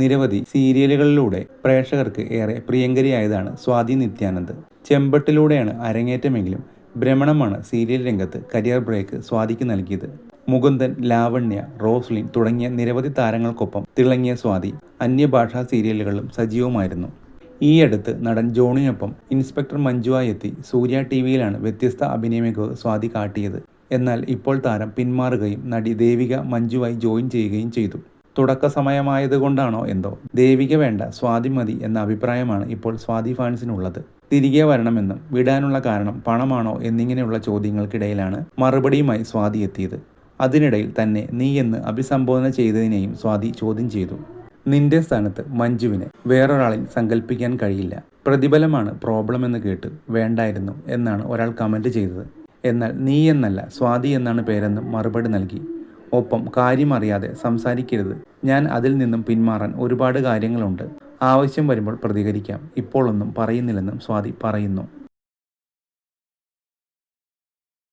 നിരവധി സീരിയലുകളിലൂടെ പ്രേക്ഷകർക്ക് ഏറെ പ്രിയങ്കരിയായതാണ് സ്വാതി നിത്യാനന്ദ്. ചെമ്പട്ടിലൂടെയാണ് അരങ്ങേറ്റമെങ്കിലും ഭ്രമണമാണ് സീരിയൽ രംഗത്ത് കരിയർ ബ്രേക്ക് സ്വാതിക്ക് നൽകിയത്. മുകുന്ദൻ ലാവണ്യ റോസ്ലിൻ തുടങ്ങിയ നിരവധി താരങ്ങൾക്കൊപ്പം തിളങ്ങിയ സ്വാതി അന്യഭാഷാ സീരിയലുകളിലും സജീവമായിരുന്നു. ഈയടുത്ത് നടൻ ജോണിനൊപ്പം ഇൻസ്പെക്ടർ മഞ്ജുവായി എത്തി സൂര്യ ടി വിയിലാണ് വ്യത്യസ്ത അഭിനയ മികവ് സ്വാതി കാട്ടിയത്. എന്നാൽ ഇപ്പോൾ താരം പിന്മാറുകയും നടി ദേവിക മഞ്ജുവായി ജോയിൻ ചെയ്യുകയും ചെയ്തു. തുടക്ക സമയമായതുകൊണ്ടാണോ എന്തോ. ദേവിക വേണ്ട സ്വാതി മതി എന്ന അഭിപ്രായമാണ് ഇപ്പോൾ സ്വാതി ഫാൻസിനുള്ളത്. തിരികെ വരണമെന്നും വിടാനുള്ള കാരണം പണമാണോ എന്നിങ്ങനെയുള്ള ചോദ്യങ്ങൾക്കിടയിലാണ് മറുപടിയുമായി സ്വാതി എത്തിയത്. അതിനിടയിൽ തന്നെ നീ എന്ന് അഭിസംബോധന ചെയ്തതിനെയും സ്വാതി ചോദ്യം ചെയ്തു. നിന്റെ സ്ഥാനത്ത് മഞ്ജുവിനെ വേറൊരാളിൽ സങ്കല്പിക്കാൻ കഴിയില്ല. പ്രതിഫലമാണ് പ്രോബ്ലം എന്ന് കേട്ട് വേണ്ടായിരുന്നു എന്നാണ് ഒരാൾ കമന്റ് ചെയ്തത്. എന്നാൽ നീ എന്നല്ല സ്വാതി എന്നാണ് പേരെന്നും മറുപടി നൽകി. ഒപ്പം കാര്യമറിയാതെ സംസാരിക്കരുത്. ഞാൻ അതിൽ നിന്നും പിന്മാറാൻ ഒരുപാട് കാര്യങ്ങളുണ്ട്. ആവശ്യം വരുമ്പോൾ പ്രതികരിക്കാം. ഇപ്പോഴൊന്നും പറയുന്നില്ലെന്നും സ്വാതി പറയുന്നു.